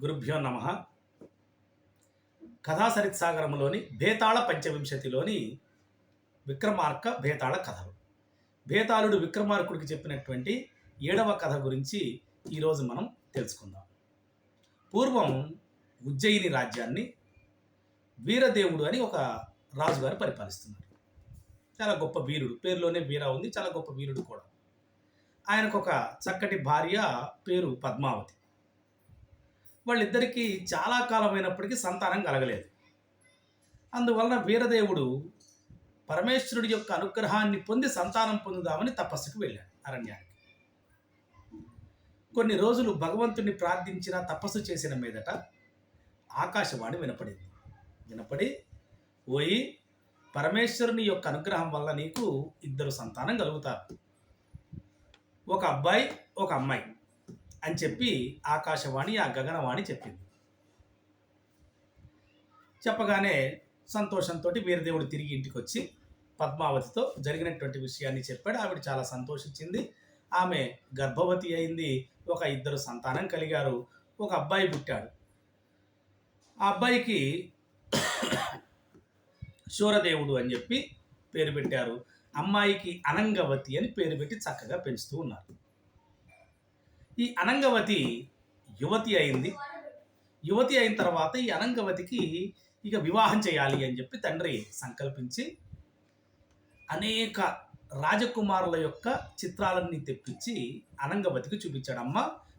గురుభ్యో నమ. కథాసరిత్ సాగరంలోని భేతాళ పంచవింశతిలోని విక్రమార్క భేతాళ కథలు భేతాళుడు విక్రమార్కుడికి చెప్పినటువంటి ఏడవ కథ గురించి ఈరోజు మనం తెలుసుకుందాం. పూర్వం ఉజ్జయిని రాజ్యాన్ని వీరదేవుడు అని ఒక రాజుగారు పరిపాలిస్తున్నారు. చాలా గొప్ప వీరుడు. పేరులోనే వీర ఉంది చాలా గొప్ప వీరుడు కూడా. ఆయనకు ఒక చక్కటి భార్య పేరు పద్మావతి. వాళ్ళిద్దరికీ చాలా కాలమైనప్పటికీ సంతానం కలగలేదు. అందువలన వీరదేవుడు పరమేశ్వరుడి యొక్క అనుగ్రహాన్ని పొంది సంతానం పొందుదామని తపస్సుకు వెళ్ళాడు అరణ్యానికి. కొన్ని రోజులు భగవంతుని ప్రార్థించిన తపస్సు చేసిన మీదట ఆకాశవాణి వినపడింది. వినపడి ఓయి పరమేశ్వరుని యొక్క అనుగ్రహం వల్ల నీకు ఇద్దరు సంతానం కలుగుతారు. ఒక అబ్బాయి ఒక అమ్మాయి. అని చెప్పి ఆకాశవాణి ఆ గగనవాణి చెప్పింది. చెప్పగానే సంతోషంతో వీరదేవుడు తిరిగి ఇంటికి వచ్చి పద్మావతితో జరిగినటువంటి విషయాన్ని చెప్పాడు. ఆవిడ చాలా సంతోషించింది. ఆమె గర్భవతి అయింది. ఒక ఇద్దరు సంతానం కలిగారు. ఒక అబ్బాయి పుట్టాడు. ఆ అబ్బాయికి శూరదేవుడు అని చెప్పి పేరు పెట్టారు. అమ్మాయికి అనంగవతి అని పేరు పెట్టి చక్కగా పెంచుతూ ఉన్నారు. ఈ అనంగవతి యువతి అయింది. యువతి అయిన తర్వాత ఈ అనంగవతికి ఇక వివాహం చేయాలి అని చెప్పి తండ్రి సంకల్పించి అనేక రాజకుమారుల యొక్క చిత్రాలన్నీ తెప్పించి అనంగవతికి చూపించాడు. అమ్మ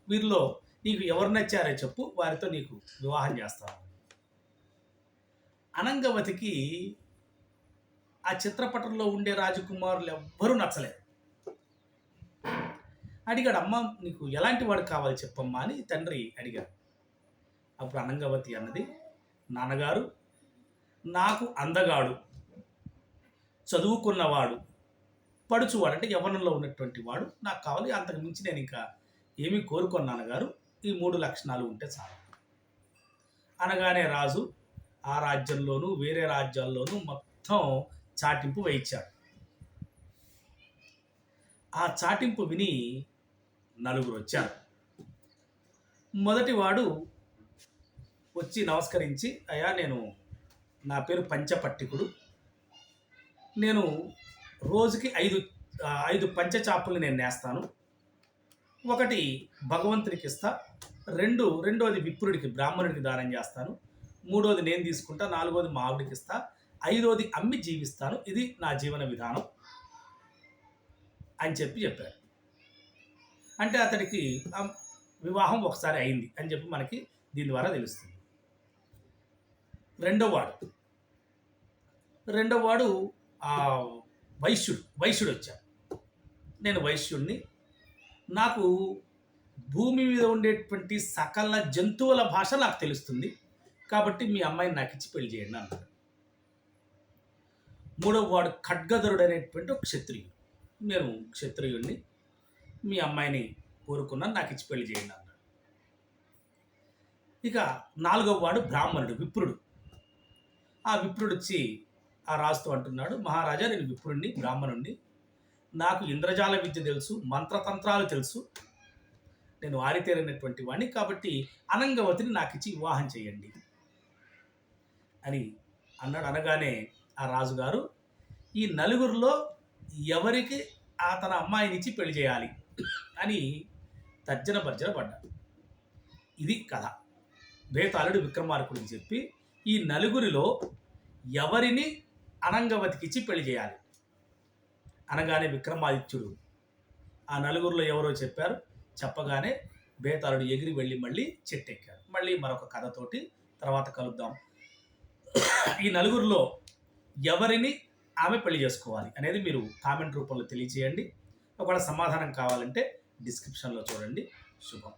వీరిలో నీకు ఎవరు నచ్చారో చెప్పు వారితో నీకు వివాహం చేస్తాను. అనంగవతికి ఆ చిత్రపటంలో ఉండే రాజకుమారులు ఎవ్వరూ నచ్చలేదు. అడిగాడు అమ్మ నీకు ఎలాంటి వాడు కావాలి చెప్పమ్మా అని తండ్రి అడిగాడు. అప్పుడు అనంగవతి అన్నది నాన్నగారు నాకు అందగాడు చదువుకున్నవాడు పడుచువాడు అంటే యవనంలో ఉన్నటువంటి వాడు నాకు కావాలి అంతకు మించి నేను ఇంకా ఏమీ కోరుకోను నాన్నగారు ఈ మూడు లక్షణాలు ఉంటే చాలు. అనగానే రాజు ఆ రాజ్యంలోనూ వేరే రాజ్యాల్లోనూ మొత్తం చాటింపు వేయించాడు. ఆ చాటింపు విని నలుగురు వచ్చారు మొదటివాడు వచ్చి నమస్కరించి అయ్యా నేను నా పేరు పంచపట్టికుడు. నేను రోజుకి ఐదు ఐదు ఐదు పంచచాపుల్ని నేను నేస్తాను. ఒకటి భగవంతునికి ఇస్తా రెండు రెండోది విప్రుడికి బ్రాహ్మణుడికి దానం చేస్తాను. మూడోది నేను తీసుకుంటా నాలుగోది మా ఆవిడికి ఇస్తా ఐదోది అమ్మి జీవిస్తాను. ఇది నా జీవన విధానం. అని చెప్పి చెప్పారు అంటే అతడికి వివాహం ఒకసారి అయింది అని చెప్పి మనకి దీని ద్వారా తెలుస్తుంది. రెండో వాడు. రెండో వాడు ఆ వైశ్యుడు. వైశ్యుడు వచ్చాడు. నేను వైశ్యుడిని నాకు భూమి మీద ఉండేటువంటి సకల జంతువుల భాష నాకు తెలుస్తుంది. కాబట్టి మీ అమ్మాయిని నాకు ఇచ్చి పెళ్ళి చేయండి అన్నాడు. మూడవ వాడు ఖడ్గధరుడు అనేటువంటి ఒక క్షత్రియుడు. నేను క్షత్రియుడిని మీ అమ్మాయిని కోరుకున్నాను నాకు ఇచ్చి పెళ్ళి చేయండి అన్నాడు. ఇక నాలుగవ వాడు బ్రాహ్మణుడు విప్రుడు. ఆ విప్రుడు వచ్చి ఆ రాజుతో అంటున్నాడు మహారాజా నేను విప్రుడిని బ్రాహ్మణుణ్ణి. నాకు ఇంద్రజాల విద్య తెలుసు మంత్రతంత్రాలు తెలుసు. నేను ఆరితేరినటువంటి వాడిని కాబట్టి అనంగవతిని నాకు ఇచ్చి వివాహం చేయండి. అని అన్నాడు. అనగానే ఆ రాజుగారు ఈ నలుగురిలో ఎవరికి ఆ తన అమ్మాయిని ఇచ్చి పెళ్ళి చేయాలి? అని తర్జన భర్జన పడ్డాడు. ఇది కథ. బేతాళుడు విక్రమార్కుడికి చెప్పి ఈ నలుగురిలో ఎవరిని అనంగవతికిచ్చి పెళ్ళి చేయాలి? అనగానే విక్రమాదిత్యుడు ఆ నలుగురిలో ఎవరో చెప్పారు. చెప్పగానే బేతాళుడు ఎగిరి వెళ్ళి మళ్ళీ చెట్టెక్కాడు. మళ్ళీ మరొక కథతోటి తర్వాత కలుద్దాం. ఈ నలుగురిలో ఎవరిని ఆమె పెళ్ళి చేసుకోవాలి అనేది మీరు కామెంట్ రూపంలో తెలియజేయండి. ఒకవేళ సమాధానం కావాలంటే డిస్క్రిప్షన్లో చూడండి. శుభం.